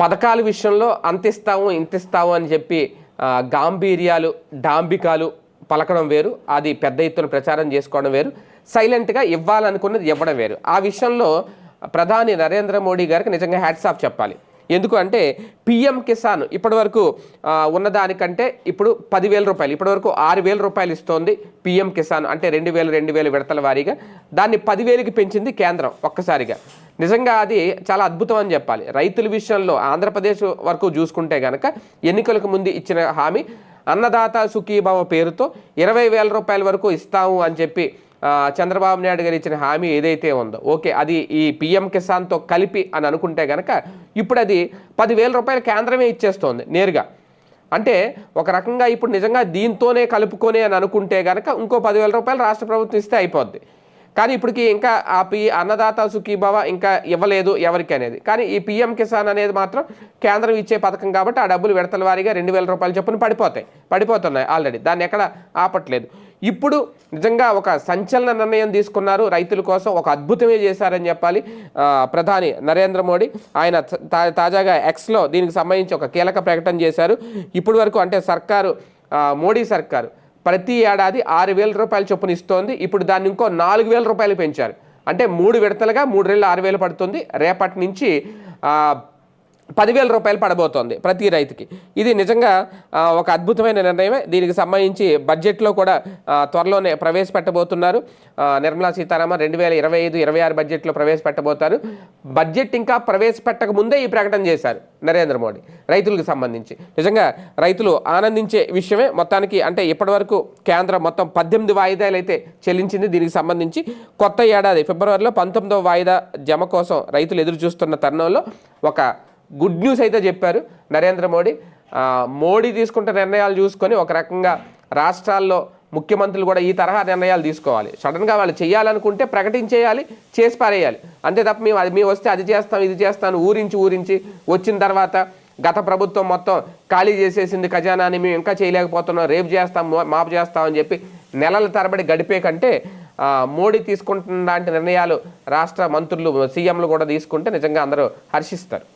పథకాల విషయంలో అంతిస్తాము ఇంతిస్తాము అని చెప్పి గాంభీర్యాలు డాంబికాలు పలకడం వేరు. అది పెద్ద ఎత్తున ప్రచారం చేసుకోవడం వేరు. సైలెంట్గా ఇవ్వాలనుకున్నది ఇవ్వడం వేరు. ఆ విషయంలో ప్రధాని నరేంద్ర మోడీ గారికి నిజంగా హ్యాట్స్ ఆఫ్ చెప్పాలి. ఎందుకు అంటే పిఎం కిసాన్ ఇప్పటివరకు ఉన్నదానికంటే ఇప్పుడు పదివేల రూపాయలు ఇప్పటివరకు ఆరు వేల రూపాయలు ఇస్తోంది పిఎం కిసాన్ అంటే రెండు వేలు రెండు వేలు విడతల వారీగా. దాన్ని పదివేలకి పెంచింది కేంద్రం ఒక్కసారిగా. నిజంగా అది చాలా అద్భుతం అని చెప్పాలి. రైతుల విషయంలో ఆంధ్రప్రదేశ్ వరకు చూసుకుంటే కనుక ఎన్నికలకు ముందు ఇచ్చిన హామీ అన్నదాత సుఖీభావ పేరుతో ఇరవై వేల రూపాయల వరకు ఇస్తాము అని చెప్పి చంద్రబాబు నాయుడు గారు ఇచ్చిన హామీ ఏదైతే ఉందో ఓకే అది ఈ పిఎం కిసాన్తో కలిపి అని అనుకుంటే గనక ఇప్పుడు అది పదివేల రూపాయలు కేంద్రమే ఇచ్చేస్తోంది నేరుగా. అంటే ఒక రకంగా ఇప్పుడు నిజంగా దీంతోనే కలుపుకొని అని అనుకుంటే గనక ఇంకో పదివేల రూపాయలు రాష్ట్ర ప్రభుత్వం ఇస్తే అయిపోద్ది. కానీ ఇప్పటికి ఇంకా ఆ పి అన్నదాత సుఖీభవ ఇంకా ఇవ్వలేదు ఎవరికి అనేది. కానీ ఈ పిఎం కిసాన్ అనేది మాత్రం కేంద్రం ఇచ్చే పథకం కాబట్టి ఆ డబ్బులు విడతల వారీగా రెండు వేల రూపాయలు చొప్పున పడిపోతాయి. పడిపోతున్నాయి ఆల్రెడీ. దాన్ని ఎక్కడ ఆపట్లేదు. ఇప్పుడు నిజంగా ఒక సంచలన నిర్ణయం తీసుకున్నారు. రైతుల కోసం ఒక అద్భుతమే చేశారని చెప్పాలి. ప్రధాని నరేంద్ర మోడీ ఆయన తాజాగా ఎక్స్లో దీనికి సంబంధించి ఒక కీలక ప్రకటన చేశారు. ఇప్పటి వరకు అంటే సర్కారు మోడీ సర్కారు ప్రతి ఏడాది ఆరు వేల రూపాయలు చొప్పున ఇస్తోంది. ఇప్పుడు దాన్ని ఇంకో నాలుగు వేల రూపాయలు పెంచారు. అంటే మూడు విడతలుగా మూడు వేల ఆరు వేలు పడుతుంది. రేపటి నుంచి పదివేల రూపాయలు పడబోతోంది ప్రతి రైతుకి. ఇది నిజంగా ఒక అద్భుతమైన నిర్ణయమే. దీనికి సంబంధించి బడ్జెట్లో కూడా త్వరలోనే ప్రవేశపెట్టబోతున్నారు. నిర్మలా సీతారామన్ రెండు వేల ఇరవై ఐదు ఇరవై ఆరు బడ్జెట్లో ప్రవేశపెట్టబోతారు. బడ్జెట్ ఇంకా ప్రవేశపెట్టక ముందే ఈ ప్రకటన చేశారు నరేంద్ర మోడీ రైతులకు సంబంధించి. నిజంగా రైతులు ఆనందించే విషయమే మొత్తానికి అంటే ఇప్పటివరకు కేంద్రం మొత్తం పద్దెనిమిది వాయిదాలు అయితే చెల్లించింది దీనికి సంబంధించి. కొత్త ఏడాది ఫిబ్రవరిలో పంతొమ్మిదవ వాయిదా జమ కోసం రైతులు ఎదురు చూస్తున్న తరుణంలో ఒక గుడ్ న్యూస్ అయితే చెప్పారు నరేంద్ర మోడీ. మోడీ తీసుకుంటున్న నిర్ణయాలు చూసుకొని ఒక రకంగా రాష్ట్రాల్లో ముఖ్యమంత్రులు కూడా ఈ తరహా నిర్ణయాలు తీసుకోవాలి. సడన్గా వాళ్ళు చేయాలనుకుంటే ప్రకటించేయాలి చేసి పారేయాలి. అంతే తప్ప మేము అది మేము వస్తే అది చేస్తాం ఇది చేస్తాను ఊరించి ఊరించి వచ్చిన తర్వాత గత ప్రభుత్వం మొత్తం ఖాళీ చేసేసింది ఖజానాని మేము ఇంకా చేయలేకపోతున్నాం రేపు చేస్తాం మాపు చేస్తాం అని చెప్పి నెలల తరబడి గడిపే కంటే మోడీ తీసుకుంటున్న లాంటి నిర్ణయాలు రాష్ట్ర మంత్రులు సీఎంలు కూడా తీసుకుంటే నిజంగా అందరూ హర్షిస్తారు.